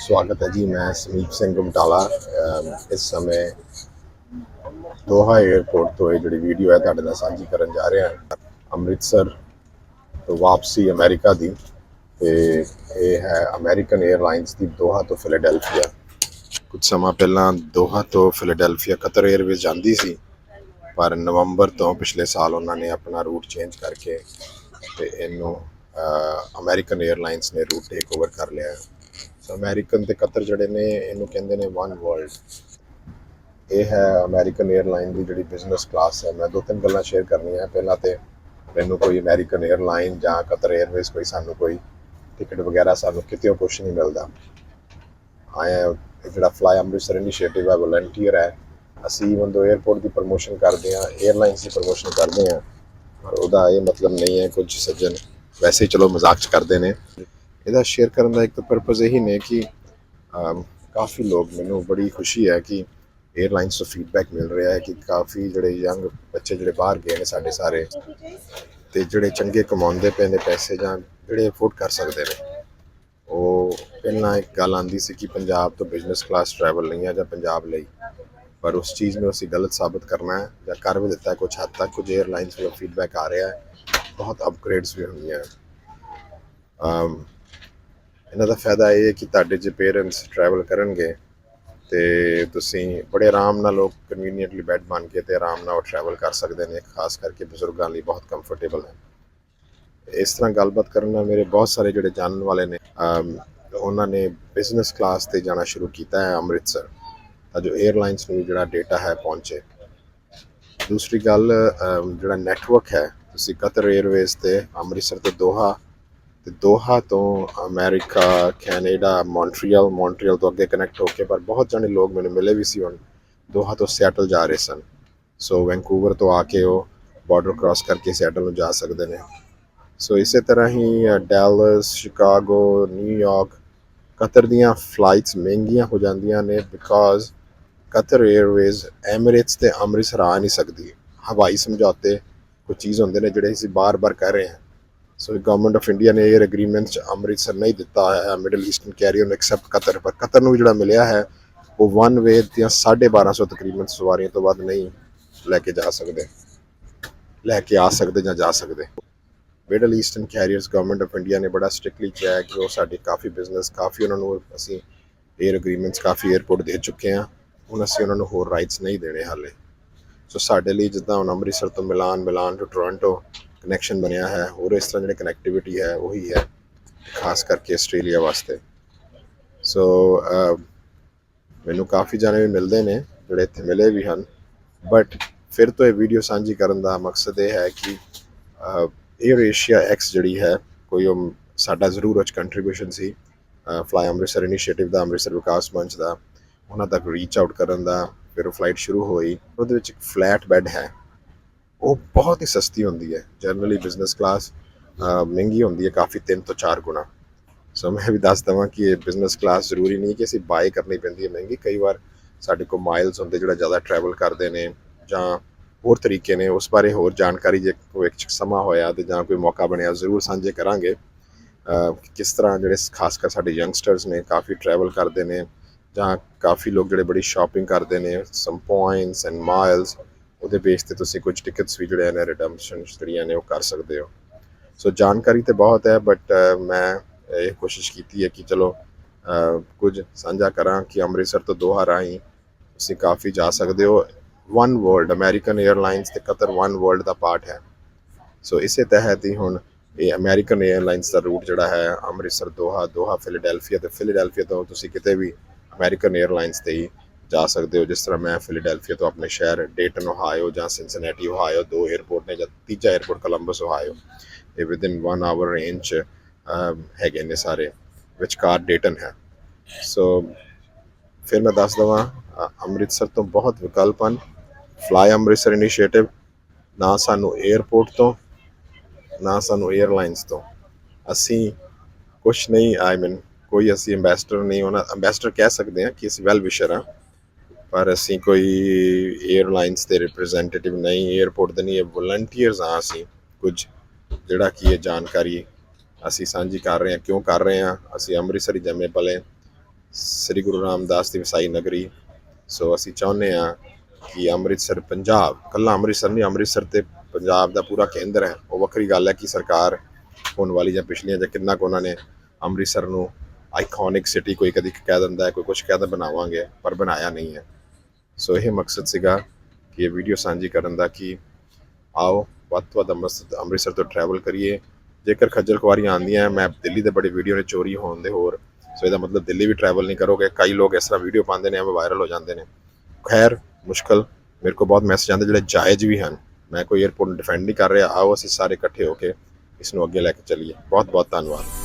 ਸਵਾਗਤ ਹੈ ਜੀ, ਮੈਂ ਸਮੀਪ ਸਿੰਘ ਬਟਾਲਾ ਇਸ ਸਮੇਂ ਦੋਹਾ 에어ਪੋਰਟ ਤੋਂ ਇਹ ਜਿਹੜੀ ਵੀਡੀਓ ਹੈ ਤੁਹਾਡੇ ਨਾਲ ਸਾਂਝੀ ਕਰਨ ਜਾ ਰਿਹਾ ਹਾਂ। ਅੰਮ੍ਰਿਤਸਰ ਤੋਂ ਵਾਪਸੀ ਅਮਰੀਕਾ ਦੀ ਤੇ ਇਹ ਹੈ ਅਮਰੀਕਨ 에ਅਰਲਾਈਨਸ ਦੀ ਦੋਹਾ ਤੋਂ ਫਿਲਾਡੈਲਫੀਆ ਕੁਝ ਸਮਾਂ ਪਹਿਲਾਂ ਦੋਹਾ ਤੋਂ ਫਿਲਾਡੈਲਫੀਆ ਕਤਰ 에ਅਰਵੇਜ਼ ਜਾਂਦੀ ਸੀ, ਪਰ ਨਵੰਬਰ ਤੋਂ ਪਿਛਲੇ ਸਾਲ ਉਹਨਾਂ ਨੇ ਆਪਣਾ ਰੂਟ ਚੇਂਜ ਕਰਕੇ ਤੇ ਇਹਨੂੰ ਅਮਰੀਕਨ 에ਅਰਲਾਈਨਸ ਨੇ ਰੂਟ ਟੇਕ ਓਵਰ ਕਰ ਲਿਆ। ਹੈ ਸੋ ਅਮਰੀਕਨ ਤੇ ਕਤਰ ਜਿਹੜੇ ਨੇ, ਇਹਨੂੰ ਕਹਿੰਦੇ ਨੇ ਵਨ ਵਰਲਡ ਇਹ ਹੈ ਅਮਰੀਕਨ 에ਅਰਲਾਈਨ ਦੀ ਜਿਹੜੀ ਬਿਜ਼ਨਸ ਕਲਾਸ ਹੈ। ਮੈਂ ਦੋ ਤਿੰਨ ਗੱਲਾਂ ਸ਼ੇਅਰ ਕਰਨੀਆਂ। ਪਹਿਲਾਂ ਤੇ ਮੈਨੂੰ ਕੋਈ ਅਮਰੀਕਨ 에ਅਰਲਾਈਨ ਜਾਂ ਕਤਰ 에ਅਰਵੇਜ਼ ਕੋਈ ਸਾਨੂੰ ਕੋਈ ਟਿਕਟ ਵਗੈਰਾ ਸਾਨੂੰ ਕਿਤੇ ਕੁਛ ਨਹੀਂ ਮਿਲਦਾ। ਆਇਆ ਜਿਹੜਾ ਫਲਾਈ ਅੰਮ੍ਰਿਤਸਰ ਇਨੀਸ਼ੀਏਟਿਵ ਹੈ ਵਲੰਟੀਅਰ ਹੈ। ਅਸੀਂ ਬੰਦੋ 에ਅਰਪੋਰਟ ਦੀ ਪ੍ਰੋਮੋਸ਼ਨ ਕਰਦੇ ਆ 에ਅਰਲਾਈਨਸ ਦੀ ਪ੍ਰੋਮੋਸ਼ਨ ਕਰਦੇ ਆ ਪਰ ਉਹਦਾ ਇਹ ਮਤਲਬ ਨਹੀਂ ਹੈ ਕੁਝ ਸੱਜਣ। ਵੈਸੇ ਚਲੋ ਮਜ਼ਾਕ ਚ ਕਰਦੇ ਨੇ। ਇਹਦਾ ਸ਼ੇਅਰ ਕਰਨ ਦਾ ਇੱਕ ਤਾਂ ਪਰਪਸ ਇਹੀ ਨੇ ਕਿ ਕਾਫੀ ਲੋਕ ਮੈਨੂੰ ਬੜੀ ਖੁਸ਼ੀ ਹੈ ਕਿ 에ਅਰਲਾਈਨਸ ਤੋਂ ਫੀਡਬੈਕ ਮਿਲ ਰਿਹਾ ਹੈ ਕਿ ਕਾਫੀ ਜਿਹੜੇ ਯੰਗ ਬੱਚੇ ਜਿਹੜੇ ਬਾਹਰ ਗਏ ਨੇ ਸਾਡੇ ਸਾਰੇ, ਤੇ ਜਿਹੜੇ ਚੰਗੇ ਕਮਾਉਂਦੇ ਪਏ ਨੇ ਪੈਸੇ ਜਾਂ ਜਿਹੜੇ ਅਫੋਰਡ ਕਰ ਸਕਦੇ ਨੇ, ਉਹ ਪਹਿਲਾਂ ਇੱਕ ਗੱਲ ਆਂਦੀ ਸੀ ਕਿ ਪੰਜਾਬ ਤੋਂ ਬਿਜ਼ਨਸ ਕਲਾਸ ਟਰੈਵਲ ਨਹੀਂ ਹੈ ਜਾਂ ਪੰਜਾਬ ਲਈ, ਪਰ ਉਸ ਚੀਜ਼ ਨੂੰ ਅਸੀਂ ਗਲਤ ਸਾਬਤ ਕਰਨਾ ਹੈ ਜਾਂ ਕਰ ਵੀ ਦਿੱਤਾ ਹੈ ਕੁਝ ਹੱਦ ਤੱਕ, ਕੁਝ 에ਅਰਲਾਈਨਸ ਵੱਲੋਂ ਫੀਡਬੈਕ ਆ ਰਿਹਾ ਹੈ, ਬਹੁਤ ਅਪਗ੍ਰੇਡਸ ਵੀ ਹੁੰਦੀਆਂ ਹੈ ਇਹਨਾਂ ਦਾ ਫਾਇਦਾ ਇਹ ਹੈ ਕਿ ਤੁਹਾਡੇ ਜੇ ਪੇਰੈਂਟਸ ਟਰੈਵਲ ਕਰਨਗੇ ਤੇ ਤੁਸੀਂ ਬੜੇ ਆਰਾਮ ਨਾਲ ਲੋਕ ਕਨਵੀਨੀਅੰਟਲੀ ਬੈੱਡ ਬਣ ਕੇ ਤੇ ਆਰਾਮ ਨਾਲ ਟਰੈਵਲ ਕਰ ਸਕਦੇ ਨੇ, ਖਾਸ ਕਰਕੇ ਬਜ਼ੁਰਗਾਂ ਲਈ ਬਹੁਤ ਕੰਫਰਟੇਬਲ ਹੈ। ਇਸ ਤਰ੍ਹਾਂ ਗੱਲਬਾਤ ਕਰਨ ਨਾਲ ਮੇਰੇ ਬਹੁਤ ਸਾਰੇ ਜਿਹੜੇ ਜਾਣਨ ਵਾਲੇ ਨੇ ਉਹਨਾਂ ਨੇ ਬਿਜ਼ਨਸ ਕਲਾਸ ਤੇ ਜਾਣਾ ਸ਼ੁਰੂ ਕੀਤਾ ਹੈ ਅੰਮ੍ਰਿਤਸਰ। ਤਾਂ ਜੋ 에ਅਰਲਾਈਨਸ ਨੂੰ ਜਿਹੜਾ ਡੇਟਾ ਹੈ ਪਹੁੰਚੇ। ਦੂਸਰੀ ਗੱਲ ਜਿਹੜਾ ਨੈਟਵਰਕ ਹੈ, ਤੁਸੀਂ ਕਤਰ 에ਅਰਵੇਜ਼ ਤੇ ਅੰਮ੍ਰਿਤਸਰ ਤੋਂ ਦੋਹਾ ਤੇ ਦੋਹਾ ਤੋਂ ਅਮਰੀਕਾ, ਕੈਨੇਡਾ, ਮੌਂਟਰੀਅਲ ਮੌਂਟਰੀਅਲ ਤੋਂ ਅੱਗੇ ਕਨੈਕਟ ਹੋ ਕੇ, ਪਰ ਬਹੁਤ ਜਾਣੇ ਲੋਕ ਮੈਨੂੰ ਮਿਲੇ ਵੀ ਸੀ ਹੁਣ। ਦੋਹਾ ਤੋਂ ਸਿਆਟਲ ਜਾ ਰਹੇ ਸਨ। ਸੋ ਵੈਂਕੂਵਰ ਤੋਂ ਆ ਕੇ ਉਹ ਬਾਰਡਰ ਕ੍ਰਾਸ ਕਰਕੇ ਸਿਆਟਲ ਨੂੰ ਜਾ ਸਕਦੇ ਨੇ। ਸੋ ਇਸੇ ਤਰ੍ਹਾਂ ਹੀ Dallas Chicago New York Qatar ਦੀਆਂ ਫਲਾਈਟਸ ਮਹਿੰਗੀਆਂ ਹੋ ਜਾਂਦੀਆਂ ਨੇ ਬਿਕਾਜ਼ ਕਤਰ 에ਅਰਵੇਜ਼ ਐਮਰੇਟਸ ਤੇ ਅੰਮ੍ਰਿਤਸਰ ਆ ਨਹੀਂ ਸਕਦੀ। ਹਵਾਈ ਸਮਝੌਤੇ ਕੁਝ ਚੀਜ਼ ਹੁੰਦੇ ਨੇ ਜਿਹੜੇ ਅਸੀਂ ਬਾਰ-ਬਾਰ ਕਰ ਰਹੇ ਹਾਂ। ਸੋ ਗਵਰਨਮੈਂਟ ਆਫ ਇੰਡੀਆ ਨੇ 에ਅਰ ਐਗਰੀਮੈਂਟ ਚ ਅੰਮ੍ਰਿਤਸਰ ਨਹੀਂ ਦਿੱਤਾ ਹੈ ਮਿਡਲ ਈਸਟਰਨ ਕੈਰੀਅਰ ਨੂੰ ਐਕਸੈਪਟ ਕਤਰ ਪਰ ਕਤਰ ਨੂੰ ਜਿਹੜਾ ਮਿਲਿਆ ਹੈ, ਉਹ ਵਨ ਵੇ ਦੀਆਂ 1250 ਤਕਰੀਬਨ ਸਵਾਰੀਆਂ ਤੋਂ ਵੱਧ ਨਹੀਂ ਲੈ ਕੇ ਜਾ ਸਕਦੇ। ਲੈ ਕੇ ਆ ਸਕਦੇ ਜਾਂ ਜਾ ਸਕਦੇ। Middle Eastern carriers government of India ਨੇ ਬੜਾ ਸਟ੍ਰਿਕਟਲੀ ਕਿਹਾ ਹੈ ਕਿ ਉਹ ਸਾਡੇ ਕਾਫੀ ਬਿਜ਼ਨਸ ਕਾਫੀ ਉਹਨਾਂ ਨੂੰ ਅਸੀਂ 에ਅਰ ਐਗਰੀਮੈਂਟਸ ਕਾਫੀ 에ਅਰਪੋਰਟ ਦੇ ਚੁੱਕੇ ਆ ਹੁਣ ਅਸੀਂ ਉਹਨਾਂ ਨੂੰ ਹੋਰ ਰਾਈਟਸ ਨਹੀਂ ਦੇਣੇ ਹਾਲੇ। ਸੋ ਸਾਡੇ ਲਈ ਜਿੱਦਾਂ ਹੁਣ ਅੰਮ੍ਰਿਤਸਰ ਤੋਂ Milan Milan to Toronto connection ਬਣਿਆ ਹੈ, ਹੋਰ ਇਸ ਤਰ੍ਹਾਂ ਜਿਹੜੀ ਕਨੈਕਟੀਵਿਟੀ ਹੈ, ਉਹੀ ਹੈ, ਖਾਸ ਕਰਕੇ ਆਸਟ੍ਰੇਲੀਆ ਵਾਸਤੇ। ਸੋ ਮੈਨੂੰ ਕਾਫੀ ਜਾਣੇ ਵੀ ਮਿਲਦੇ ਨੇ, ਜਿਹੜੇ ਇੱਥੇ ਮਿਲੇ ਵੀ ਹਨ। ਬਟ ਫਿਰ ਤੋਂ ਇਹ ਵੀਡੀਓ ਸਾਂਝੀ ਕਰਨ ਦਾ ਮਕਸਦ ਇਹ ਹੈ ਕਿ 에ਅਰ ਏਸ਼ੀਆ ਐਕਸ ਜਿਹੜੀ ਹੈ, ਕੋਈ ਉਹ ਸਾਡਾ ਜ਼ਰੂਰ ਉਹ ਕੰਟਰੀਬਿਊਸ਼ਨ ਸੀ। ਫਲਾਈ ਅੰਮ੍ਰਿਤਸਰ ਇਨੀਸ਼ੀਏਟਿਵ ਦਾ ਅੰਮ੍ਰਿਤਸਰ ਵਿਕਾਸ ਮੰਚ ਦਾ, ਉਹਨਾਂ ਤੱਕ ਰੀਚ ਆਊਟ ਕਰਨ ਦਾ, ਫਿਰ ਉਹ ਫਲਾਈਟ ਸ਼ੁਰੂ ਹੋਈ। ਉਹਦੇ ਵਿੱਚ ਇੱਕ ਫਲੈਟ ਬੈੱਡ ਹੈ। ਉਹ ਬਹੁਤ ਹੀ ਸਸਤੀ ਹੁੰਦੀ ਹੈ। ਜਨਰਲੀ ਬਿਜ਼ਨਸ ਕਲਾਸ ਮਹਿੰਗੀ ਹੁੰਦੀ ਹੈ ਕਾਫੀ 3 ਤੋਂ 4 ਗੁਣਾ। ਸੋ ਮੈਂ ਵੀ ਦੱਸ ਦਵਾਂ ਕਿ ਇਹ ਬਿਜ਼ਨਸ ਕਲਾਸ ਜ਼ਰੂਰੀ ਨਹੀਂ ਕਿ ਅਸੀਂ ਬਾਏ ਕਰਨੀ ਪੈਂਦੀ ਹੈ ਮਹਿੰਗੀ। ਕਈ ਵਾਰ ਸਾਡੇ ਕੋਲ ਮਾਈਲਸ ਹੁੰਦੇ ਜਿਹੜਾ ਜ਼ਿਆਦਾ ਟਰੈਵਲ ਕਰਦੇ ਨੇ ਜਾਂ ਹੋਰ ਤਰੀਕੇ ਨੇ, ਉਸ ਬਾਰੇ ਹੋਰ ਜਾਣਕਾਰੀ ਜੇ ਕੋਈ ਸਮਾਂ ਹੋਇਆ ਤੇ ਜਾਂ ਕੋਈ ਮੌਕਾ ਬਣਿਆ, ਜ਼ਰੂਰ ਸਾਂਝੇ ਕਰਾਂਗੇ। ਕਿਸ ਤਰ੍ਹਾਂ ਜਿਹੜੇ ਖਾਸ ਕਰ ਸਾਡੇ ਯੰਗਸਟਰਸ ਨੇ ਕਾਫੀ ਟਰੈਵਲ ਕਰਦੇ ਨੇ ਜਾਂ ਕਾਫੀ ਲੋਕ ਜਿਹੜੇ ਬੜੀ ਸ਼ਾਪਿੰਗ ਕਰਦੇ ਨੇ ਸਮ ਪੁਆਇੰਟਸ ਐਂਡ ਮਾਈਲਸ ਉਹਦੇ ਬੇਸ ਤੇ ਤੁਸੀਂ ਕੁਝ ਟਿਕਟਸ ਵੀ ਜਿਹੜੇ ਨੇ ਰਿਡੈਂਪਸ਼ਨ ਜਿਹੜੀਆਂ ਨੇ ਉਹ ਕਰ ਸਕਦੇ ਹੋ। ਸੋ ਜਾਣਕਾਰੀ ਤੇ ਬਹੁਤ ਹੈ ਬਟ ਮੈਂ ਇਹ ਕੋਸ਼ਿਸ਼ ਕੀਤੀ ਹੈ ਕਿ ਚਲੋ ਕੁਝ ਸਾਂਝਾ ਕਰਾਂ ਕਿ ਅੰਮ੍ਰਿਤਸਰ ਤੋਂ ਦੋਹਾ ਰਾਹੀਂ ਤੁਸੀਂ ਕਾਫੀ ਜਾ ਸਕਦੇ ਹੋ। ਵਨ ਵਰਲਡ ਅਮਰੀਕਨ 에ਅਰਲਾਈਨਸ ਤੇ ਕਤਰ ਵਨ ਵਰਲਡ ਦਾ ਪਾਰਟ ਹੈ। ਸੋ ਇਸੇ ਤਹਿਤ ਹੀ ਹੁਣ ਇਹ ਅਮਰੀਕਨ 에ਅਰਲਾਈਨਸ ਦਾ ਰੂਟ ਜਿਹੜਾ ਹੈ, ਅੰਮ੍ਰਿਤਸਰ, ਦੋਹਾ ਦੋਹਾ ਫਿਲਾਡੈਲਫੀਆ ਤੇ ਫਿਲਾਡੈਲਫੀਆ ਤੋਂ ਤੁਸੀਂ ਕਿਤੇ ਵੀ ਅਮਰੀਕਨ 에ਅਰਲਾਈਨਸ ਤੇ ਹੀ ਜਾ ਸਕਦੇ ਹੋ, ਜਿਸ ਤਰ੍ਹਾਂ ਮੈਂ ਫਿਲਾਡੈਲਫੀਆ ਤੋਂ ਆਪਣੇ ਸ਼ਹਿਰ ਡੇਟਨ ਓਹਾਇਓ ਜਾਂ ਸਿਨਸਿਨੇਟੀ ਓਹਾਇਓ ਦੋ 에ਅਰਪੋਰਟ ਨੇ ਜਾਂ ਤੀਜਾ 에ਅਰਪੋਰਟ ਕੋਲੰਬਸ ਓਹਾਇਓ ਇਹ ਵਿਦ ਇਨ 1 ਆਵਰ ਰੇਂਜ ਹੈਗੇ ਨੇ ਸਾਰੇ ਵਿਚਕਾਰ ਡੇਟਨ ਹੈ। ਸੋ ਫਿਰ ਮੈਂ ਦੱਸ ਦਵਾਂ ਅੰਮ੍ਰਿਤਸਰ ਤੋਂ ਬਹੁਤ ਵਿਕਲਪ ਹਨ ਫਲਾਈ ਅੰਮ੍ਰਿਤਸਰ ਇਨੀਸ਼ੀਏਟਿਵ ਨਾ ਸਾਨੂੰ 에ਅਰਪੋਰਟ ਤੋਂ, ਨਾ ਸਾਨੂੰ 에ਅਰਲਾਈਨਸ ਤੋਂ। ਅਸੀਂ ਕੁਝ ਨਹੀਂ ਆਈ ਮੀਨ ਕੋਈ ਅਸੀਂ ਐਮਬੈਸਡਰ ਨਹੀਂ, ਉਹਨਾਂ ਐਮਬੈਸਡਰ ਕਹਿ ਸਕਦੇ ਹਾਂ ਕਿ ਅਸੀਂ ਵੈਲ ਵਿਸ਼ਰ ਹਾਂ। ਪਰ ਅਸੀਂ ਕੋਈ 에ਅਰਲਾਈਨਸ ਦੇ ਰਿਪਰੈਜ਼ੈਂਟੇਟਿਵ ਨਹੀਂ 에ਅਰਪੋਰਟ ਦੇ ਨਹੀਂ, ਇਹ ਵਲੰਟੀਅਰਸ ਆ ਅਸੀਂ ਕੁਝ, ਜਿਹੜਾ ਕਿ ਇਹ ਜਾਣਕਾਰੀ ਅਸੀਂ ਸਾਂਝੀ ਕਰ ਰਹੇ ਹਾਂ। ਕਿਉਂ ਕਰ ਰਹੇ ਹਾਂ? ਅਸੀਂ ਅੰਮ੍ਰਿਤਸਰ ਹੀ ਜੰਮੇ ਪਲੇ ਸ੍ਰੀ ਗੁਰੂ ਰਾਮਦਾਸ ਦੀ ਵਸਾਈ ਨਗਰੀ। ਸੋ ਅਸੀਂ ਚਾਹੁੰਦੇ ਹਾਂ ਕਿ ਅੰਮ੍ਰਿਤਸਰ ਪੰਜਾਬ, ਕੱਲਾ ਅੰਮ੍ਰਿਤਸਰ ਨਹੀਂ, ਅੰਮ੍ਰਿਤਸਰ ਤੇ ਪੰਜਾਬ ਦਾ ਪੂਰਾ ਕੇਂਦਰ ਹੈ। ਉਹ ਵੱਖਰੀ ਗੱਲ ਹੈ ਕਿ ਸਰਕਾਰ ਹੋਣ ਵਾਲੀ ਜਾਂ ਪਿਛਲੀਆਂ ਜਾਂ ਕਿੰਨਾ ਕੁ ਉਹਨਾਂ ਨੇ ਅੰਮ੍ਰਿਤਸਰ ਨੂੰ ਆਈਕੋਨਿਕ ਸਿਟੀ ਕੋਈ ਕਦੀ ਕਹਿ ਦਿੰਦਾ ਹੈ, ਕੋਈ ਕੁਝ ਦਿੰਦਾ ਬਣਾਵਾਂਗੇ, ਪਰ ਬਣਾਇਆ ਨਹੀਂ ਹੈ। ਸੋ ਇਹ ਮਕਸਦ ਸੀਗਾ ਕਿ ਇਹ ਵੀਡੀਓ ਸਾਂਝੀ ਕਰਨ ਦਾ ਕਿ ਆਓ, ਵੱਧ ਤੋਂ ਵੱਧ ਅੰਮ੍ਰਿਤਸਰ ਅੰਮ੍ਰਿਤਸਰ ਤੋਂ ਟਰੈਵਲ ਕਰੀਏ। ਜੇਕਰ ਖੱਜਲ ਖੁਆਰੀਆਂ ਆਉਂਦੀਆਂ ਮੈਂ ਦਿੱਲੀ ਦੇ ਬੜੇ ਵੀਡੀਓ ਨੇ ਚੋਰੀ ਹੋਣ ਦੇ ਹੋਰ। ਸੋ ਇਹਦਾ ਮਤਲਬ ਦਿੱਲੀ ਵੀ ਟਰੈਵਲ ਨਹੀਂ ਕਰੋਗੇ, ਕਈ ਲੋਕ ਇਸ ਤਰ੍ਹਾਂ ਵੀਡੀਓ ਪਾਉਂਦੇ ਨੇ, ਐਵੇਂ ਵਾਇਰਲ ਹੋ ਜਾਂਦੇ ਨੇ। ਖੈਰ, ਮੁਸ਼ਕਲ। ਮੇਰੇ ਕੋਲ ਬਹੁਤ ਮੈਸੇਜ ਆਉਂਦੇ ਜਿਹੜੇ ਜਾਇਜ਼ ਵੀ ਹਨ। ਮੈਂ ਕੋਈ 에어ਪੋਰਟ ਨੂੰ ਡਿਫੈਂਡ ਨਹੀਂ ਕਰ ਰਿਹਾ। ਆਓ, ਅਸੀਂ ਸਾਰੇ ਇਕੱਠੇ ਹੋ ਕੇ ਇਸ ਨੂੰ ਅੱਗੇ ਲੈ ਕੇ ਚੱਲੀਏ। ਬਹੁਤ ਬਹੁਤ ਧੰਨਵਾਦ।